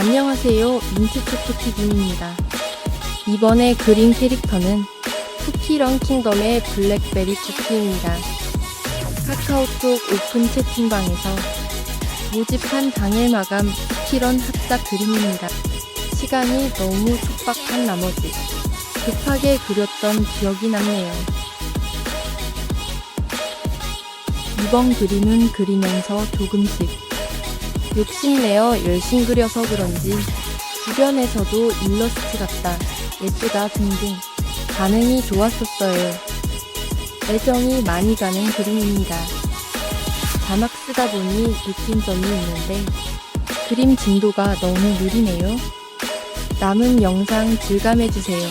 안녕하세요. 민트초코TV입니다. 이번에 그린 캐릭터는 쿠키런 킹덤의 블랙베리 쿠키입니다. 카카오톡 오픈 채팅방에서 모집한 당일 마감 쿠키런 합작 그림입니다. 시간이 너무 촉박한 나머지 급하게 그렸던 기억이 남네요. 이번 그림은 그리면서 조금씩 욕심내어 열심 그려서 그런지 주변에서도 일러스트 같다, 예쁘다 등등 반응이 좋았었어요. 애정이 많이 가는 그림입니다. 자막 쓰다 보니 느낀 점이 있는데 그림 진도가 너무 느리네요. 남은 영상 즐감해주세요.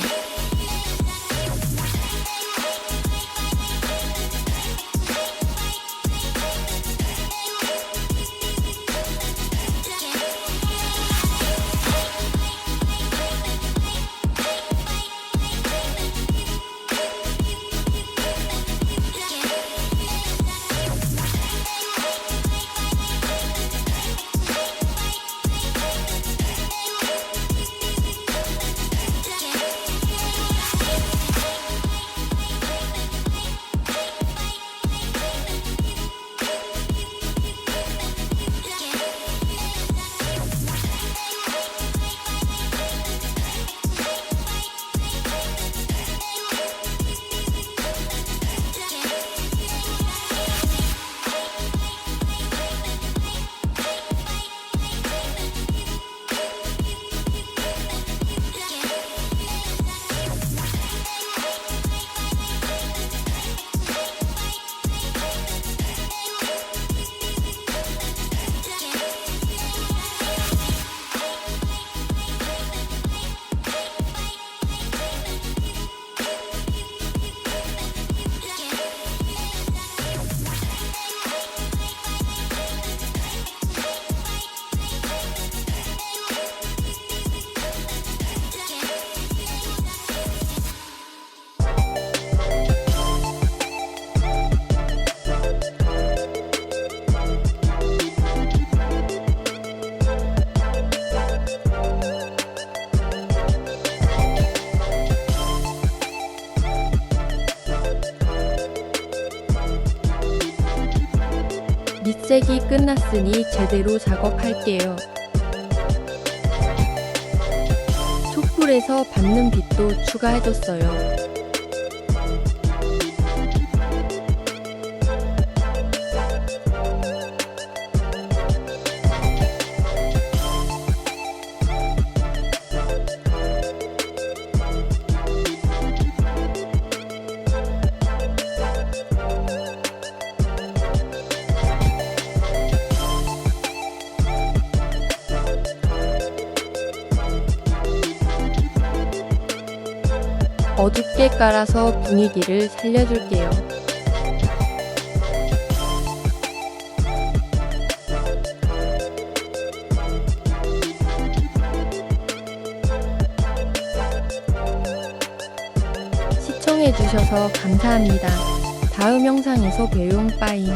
색이 끝났으니 제대로 작업할게요. 촛불에서 받는 빛도 추가해줬어요. 어둡게 깔아서 분위기를 살려줄게요. 시청해주셔서 감사합니다. 다음 영상에서 봬용 빠잉.